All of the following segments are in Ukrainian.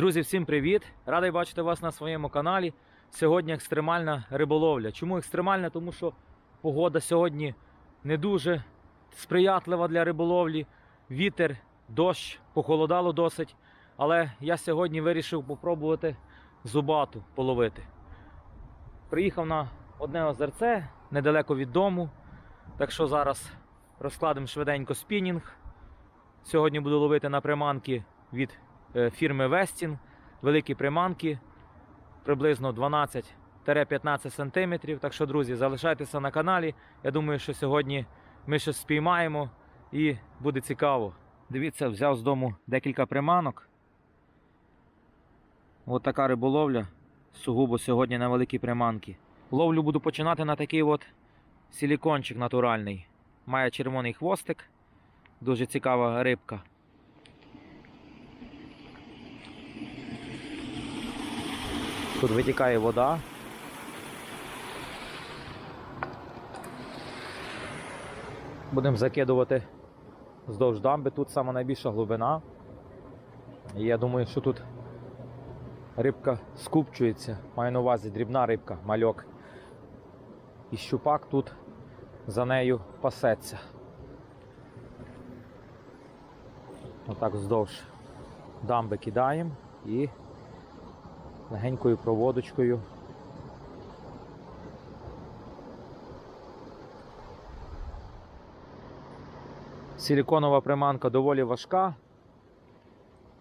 Друзі, всім привіт! Радий бачити вас на своєму каналі. Сьогодні екстремальна риболовля. Чому екстремальна? Тому що погода сьогодні не дуже сприятлива для риболовлі. Вітер, дощ, похолодало досить. Але я сьогодні вирішив попробувати зубату половити. Приїхав на одне озерце недалеко від дому. Так що зараз розкладемо швиденько спінінг. Сьогодні буду ловити на приманки від фірми Вестін. Великі приманки приблизно 12-15 см. Так що, друзі, залишайтеся на каналі. Я думаю, що сьогодні ми щось спіймаємо і буде цікаво. Дивіться, взяв з дому декілька приманок. От така риболовля. Сугубо сьогодні на великі приманки. Ловлю буду починати на такий от силікончик натуральний. Має червоний хвостик. Дуже цікава рибка. Тут витікає вода. Будемо закидувати вздовж дамби. Тут сама найбільша глибина. І я думаю, що тут рибка скупчується. Маю на увазі дрібна рибка, мальок. І щупак тут за нею пасеться. Отак вздовж дамби кидаємо і легенькою проводочкою. Силіконова приманка доволі важка.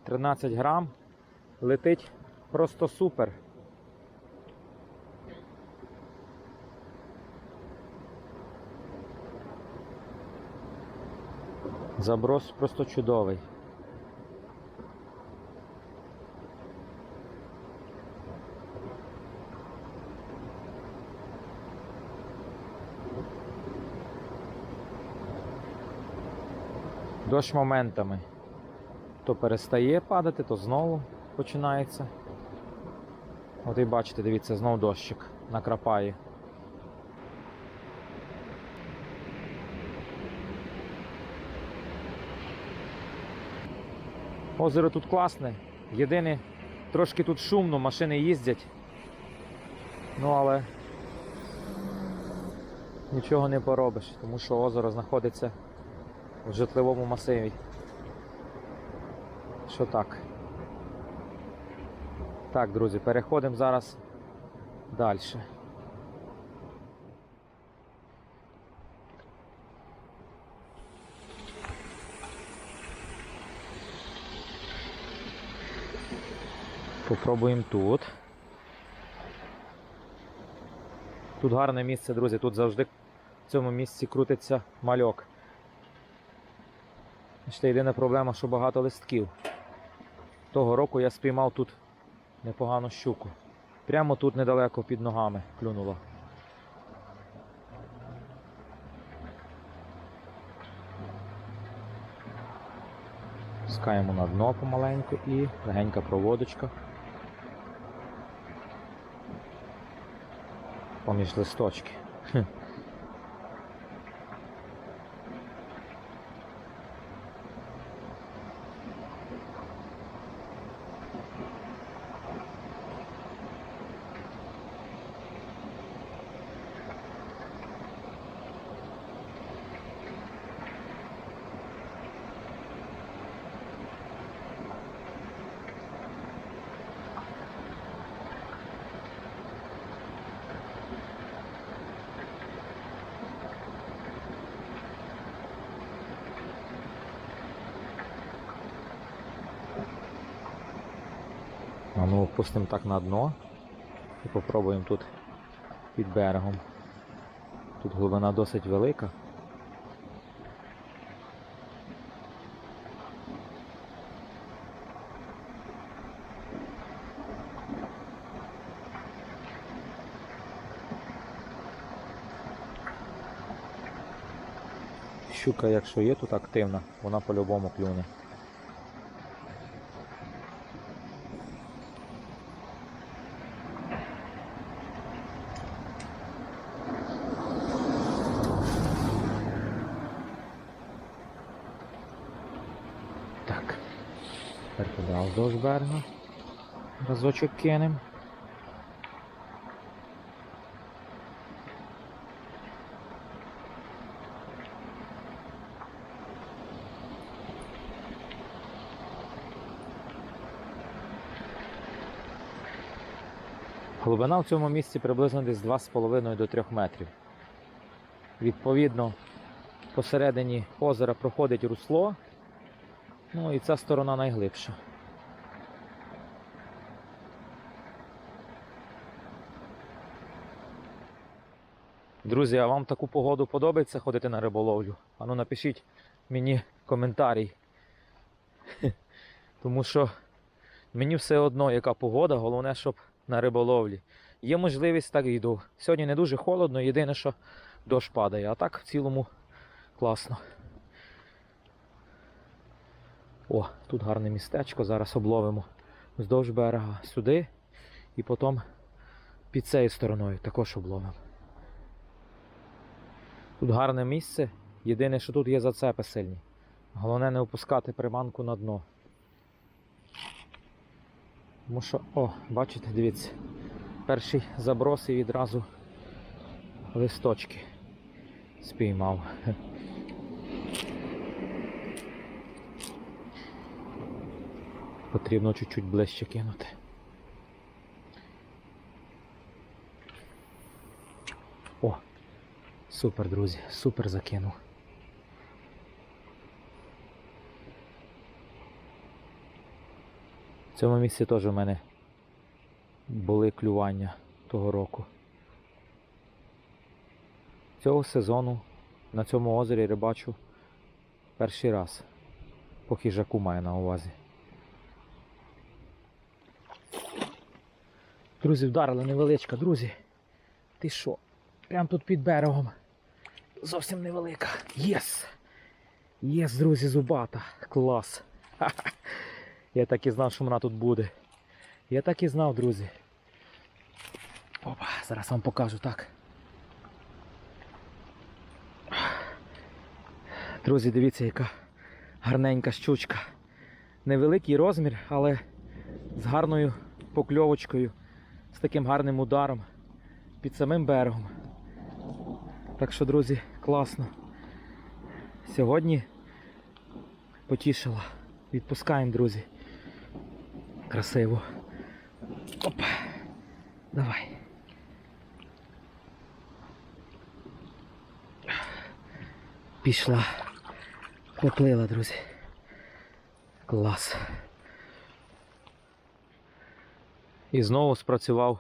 13 грам. Летить просто супер. Заброс просто чудовий. Дощ моментами. То перестає падати, то знову починається. От і бачите, дивіться, знов дощик накрапає. Озеро тут класне. Єдине, трошки тут шумно, машини їздять. Ну але нічого не поробиш, тому що озеро знаходиться в житловому масиві. Що так? Так, друзі, переходимо зараз далі. Попробуємо тут. Тут гарне місце, друзі, тут завжди в цьому місці крутиться мальок. Ще єдина проблема, що багато листків. Того року я спіймав тут непогану щуку. Прямо тут недалеко під ногами клюнула. Пускаємо на дно помаленьку і легенька проводочка. Поміж листочки. Ну опустимо так на дно і попробуємо тут під берегом. Тут глибина досить велика. Щука, якщо є тут активна, вона по-любому клюне. Так. Тепер туди вздовж берега. Разочок кинем. Глибина в цьому місці приблизно десь 2,5 до 3 метрів. Відповідно, посередині озера проходить русло, ну і ця сторона найглибша. Друзі, а вам таку погоду подобається ходити на риболовлю? Ану напишіть мені коментарій. Тому що мені все одно, яка погода, головне, щоб на риболовлі. Є можливість, так і йду. Сьогодні не дуже холодно, єдине, що дощ падає, а так в цілому класно. О, тут гарне містечко, зараз обловимо вздовж берега сюди і потім під цією стороною також обловимо. Тут гарне місце. Єдине, що тут є зацепи сильні. Головне не опускати приманку на дно. Тому що, о, бачите, дивіться, перший заброс і відразу листочки спіймав. Потрібно чуть-чуть ближче кинути. О, супер, друзі, супер закинув. В цьому місці теж у мене були клювання того року. Цього сезону на цьому озері рибачу перший раз. По хижаку маю на увазі. Друзі, вдарили невеличка, друзі. Ти що? Прям тут під берегом. Зовсім невелика. Єс! Єс, друзі, зубата. Клас. Ха-ха. Я так і знав, що вона тут буде. Я так і знав, друзі. Опа, зараз вам покажу так. Друзі, дивіться, яка гарненька щучка. Невеликий розмір, але з гарною покльовочкою, з таким гарним ударом під самим берегом. Так що, друзі, класно. Сьогодні потішила. Відпускаємо, друзі. Красиво. Оп. Давай. Пішла. Поплила, друзі. Клас. І знову спрацював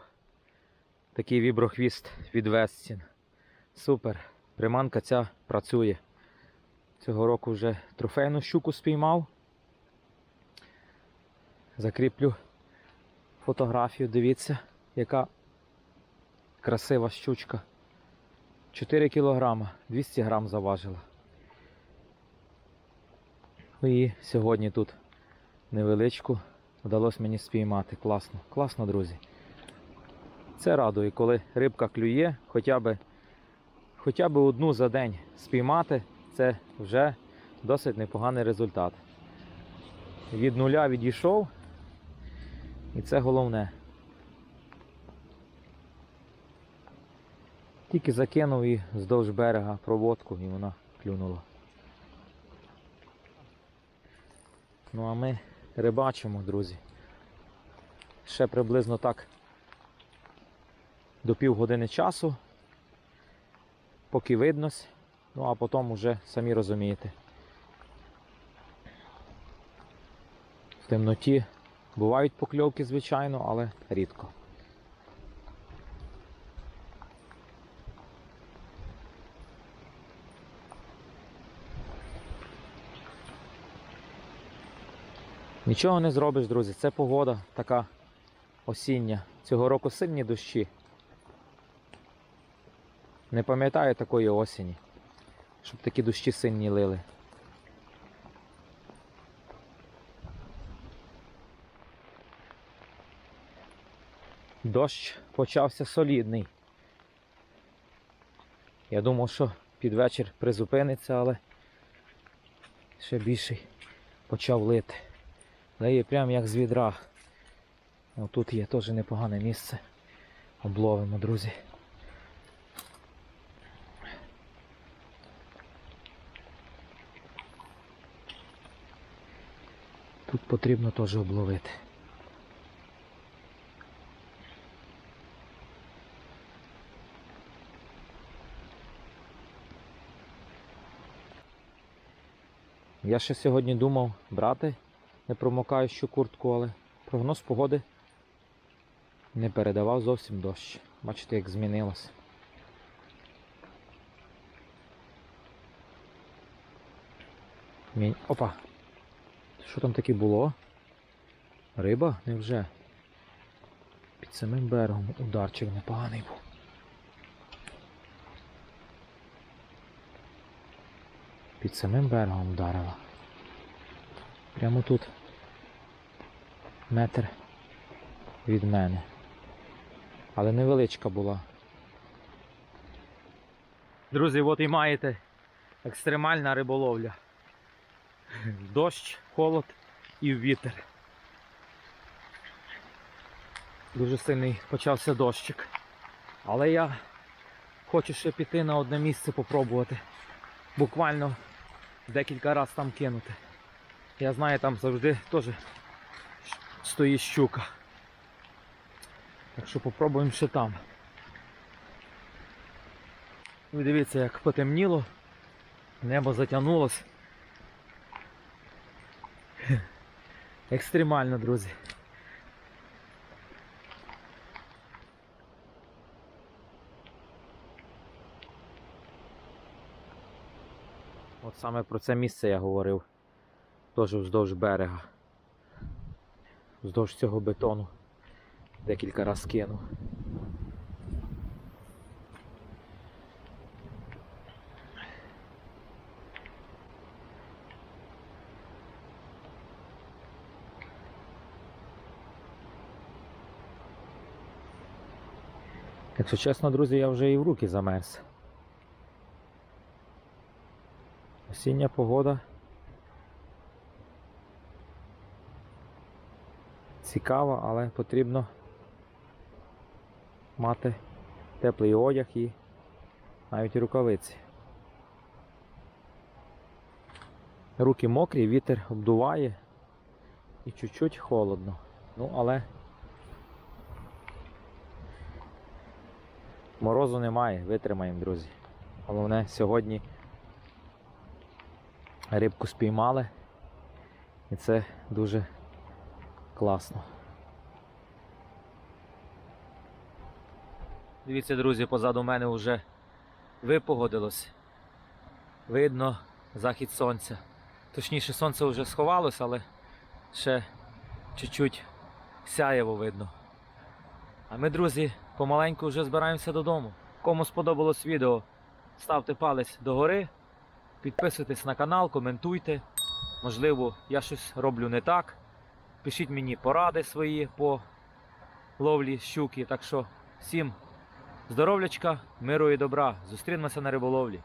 такий віброхвіст від Вестін. Супер. Приманка ця працює. Цього року вже трофейну щуку спіймав. Закріплю фотографію, дивіться, яка красива щучка. 4 кілограма, 200 грам заважила. І сьогодні тут невеличку вдалося мені спіймати. Класно, класно, друзі. Це радує, коли рибка клює, хоча б, хоча б одну за день спіймати, це вже досить непоганий результат. Від нуля відійшов, і це головне. Тільки закинув і вздовж берега проводку і вона клюнула. Ну а ми рибачимо, друзі. Ще приблизно так до півгодини часу, поки виднось, ну а потім вже самі розумієте. В темноті бувають покльовки, звичайно, але рідко. Нічого не зробиш, друзі. Це погода така осіння. Цього року сильні дощі. Не пам'ятаю такої осені, щоб такі дощі сильні лили. Дощ почався солідний. Я думав, що під вечір призупиниться, але ще більший почав лити. Дає прям як з відра. Тут є теж непогане місце. Обловимо, друзі. Тут потрібно теж обловити. Я ще сьогодні думав брати непромокаючу куртку, але прогноз погоди не передавав зовсім дощ. Бачите, як змінилося. Мі- Опа! Що там таке було? Риба? Невже? Під самим берегом ударчик непоганий був. Під самим берегом вдарила. Прямо тут. Метр від мене. Але невеличка була. Друзі, от і маєте екстремальна риболовля. Дощ, холод і вітер. Дуже сильний почався дощик. Але я хочу ще піти на одне місце попробувати. Буквально декілька разів там кинути. Я знаю, там завжди теж стоїть щука. Так що попробуємо ще там. Ви дивіться, як потемніло, небо затягнулось. Екстремально, друзі. От саме про це місце я говорив. Теж вздовж берега. Вздовж цього бетону. Декілька раз кинув. Якщо чесно, друзі, я вже і в руки замерз. Осіння погода. Цікава, але потрібно мати теплий одяг і навіть рукавиці. Руки мокрі, вітер обдуває і чуть-чуть холодно. Ну, але морозу немає, витримаємо, друзі. Головне, сьогодні рибку спіймали. І це дуже класно. Дивіться, друзі, позаду мене вже випогодилось. Видно захід сонця. Точніше, сонце вже сховалось, але ще чуть-чуть сяєво видно. А ми, друзі, помаленьку вже збираємося додому. Кому сподобалось відео, ставте палець догори, підписуйтесь на канал, коментуйте. Можливо, я щось роблю не так. Пишіть мені поради свої по ловлі щуки. Так що всім здоров'ячка, миру і добра. Зустрінемося на риболовлі.